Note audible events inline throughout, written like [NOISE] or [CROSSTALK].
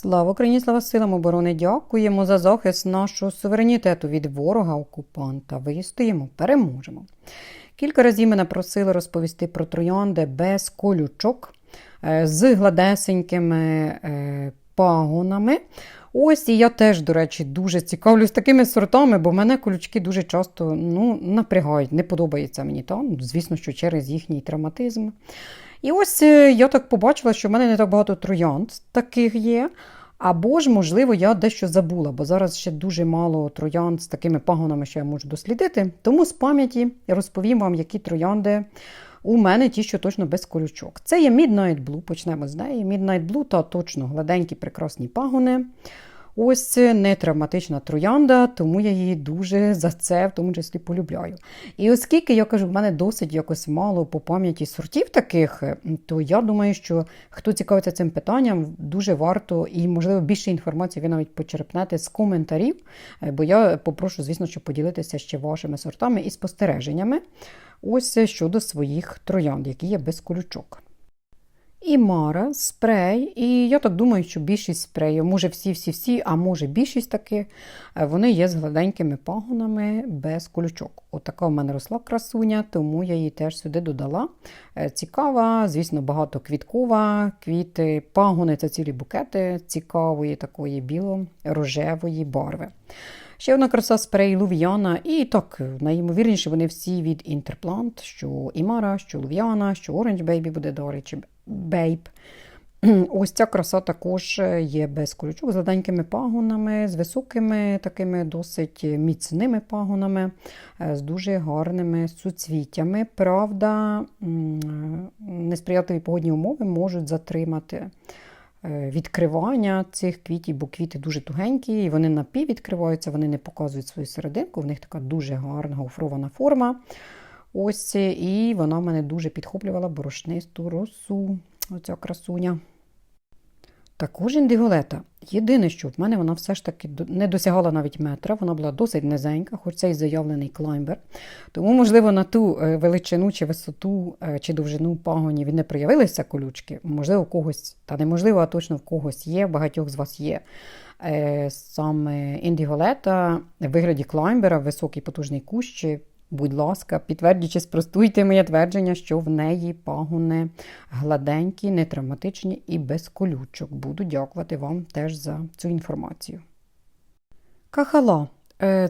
Слава Україні, слава силам оборони! Дякуємо за захист нашого суверенітету від ворога-окупанта. Вистоїмо, переможемо. Кілька разів мене просили розповісти про троянди без колючок, е, з гладесенькими е, пагонами. Ось і я теж, до речі, дуже цікавлюсь такими сортами, бо мене колючки дуже часто ну, напрягають, не подобається мені то. Ну, Звісно, що через їхній травматизм. І ось е, я так побачила, що в мене не так багато троянд таких є. Або ж, можливо, я дещо забула, бо зараз ще дуже мало троянд з такими пагонами, що я можу дослідити. Тому з пам'яті розповім вам, які троянди у мене ті, що точно без колючок. Це є Midnight Blue, почнемо з неї. Midnight Blue та точно гладенькі, прекрасні пагони. Ось не травматична троянда, тому я її дуже за це в тому числі полюбляю. І оскільки я кажу, в мене досить якось мало по пам'яті сортів таких, то я думаю, що хто цікавиться цим питанням, дуже варто і, можливо, більше інформації ви навіть почерпнете з коментарів, е, бо я попрошу, звісно, щоб поділитися ще вашими сортами і спостереженнями. Ось щодо своїх троянд, які є без колючок. І Мара, спрей. І я так думаю, що більшість спреїв, може всі-всі-всі, а може більшість таки, вони є з гладенькими пагонами без колючок. Отака в мене росла красуня, тому я її теж сюди додала. Е, Цікава, звісно, багатоквіткова, квіти, пагони це цілі букети цікавої, такої біло-рожевої барви. Ще одна краса спрей Лув'яна, і так, найімовірніше, вони всі від Інтерплант, що Імара, що Лув'яна, що Orange Baby буде далі, чи Babe. [CLEARS THROAT] Ось ця краса також є без колючок, з гладенькими пагонами, з високими, такими досить міцними пагонами, з дуже гарними суцвіттями. Правда, несприятливі погодні умови можуть затримати відкривання цих квітів, бо квіти дуже тугенькі, і вони напіввідкриваються, вони не показують свою серединку, в них така дуже гарна гофрована форма. Ось, І вона мене дуже підхоплювала борошнисту росу. Оця красуня. Також індиголета. Єдине, що в мене вона все ж таки не досягала навіть метра, вона була досить низенька, хоч це і заявлений клаймбер. Тому, можливо, на ту величину чи висоту чи довжину пагонів не проявилися колючки. Можливо, когось, та неможливо, а точно в когось є, багатьох з вас є. Саме індіголета в вигляді клаймбера, високий потужний кущ, Будь ласка, підтвердячи, спростуйте моє твердження, що в неї пагони гладенькі, нетравматичні і без колючок. Буду дякувати вам теж за цю інформацію. Кахала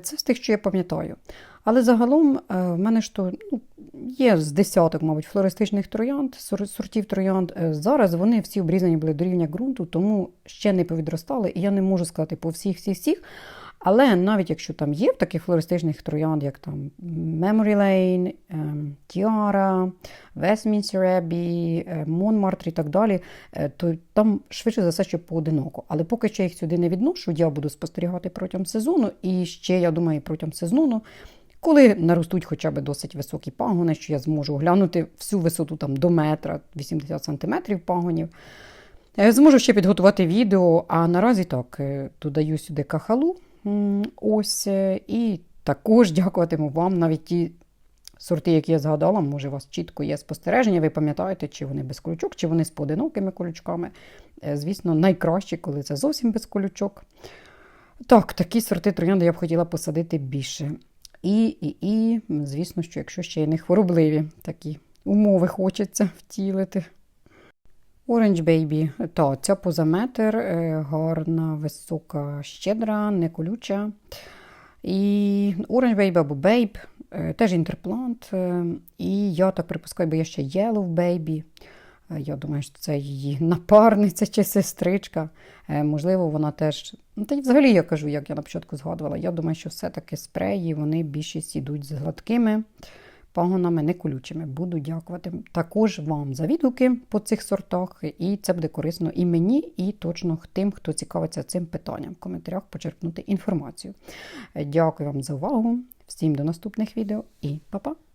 це з тих, що я пам'ятаю. Але загалом в мене ж то ну, є з десяток, мабуть, флористичних троянд, сортів троянд. Зараз вони всі обрізані були до рівня ґрунту, тому ще не повідростали, і я не можу сказати по всіх-всіх-всіх. Але навіть якщо там є в таких флористичних троянд, як там Memory Lane, Tiara, Westminster Abbey, Montmartre і так далі, то там швидше за все, що поодиноко. Але поки я їх сюди не відношу, я буду спостерігати протягом сезону, і ще, я думаю, протягом сезону. Коли наростуть хоча б досить високі пагони, що я зможу оглянути всю висоту там до метра 80 см пагонів, зможу ще підготувати відео, а наразі так, додаю сюди кахалу. Ось, е, І також дякуватиму вам навіть ті сорти, які я згадала, може, у вас чітко є спостереження, ви пам'ятаєте, чи вони без колючок, чи вони з поодинокими колючками. Е, звісно, найкраще, коли це зовсім без колючок. Так, такі сорти троянди я б хотіла посадити більше. І, і, і, звісно, що якщо ще й не хворобливі такі умови хочеться втілити. Orange Baby, то ця поза метр, е, гарна, висока, щедра, не колюча. І Orange Baby або Babe, е, теж інтерплант. Е, і я так припускаю, бо є ще Yellow Baby. Я думаю, що це її напарниця чи сестричка. Можливо, вона теж. Ну, Та й взагалі я кажу, як я на початку згадувала. Я думаю, що все-таки спреї вони більшість йдуть з гладкими пагонами, не колючими. Буду дякувати також вам за відгуки по цих сортах, і це буде корисно і мені, і точно тим, хто цікавиться цим питанням. В коментарях почерпнути інформацію. Дякую вам за увагу. Всім до наступних відео і па-па!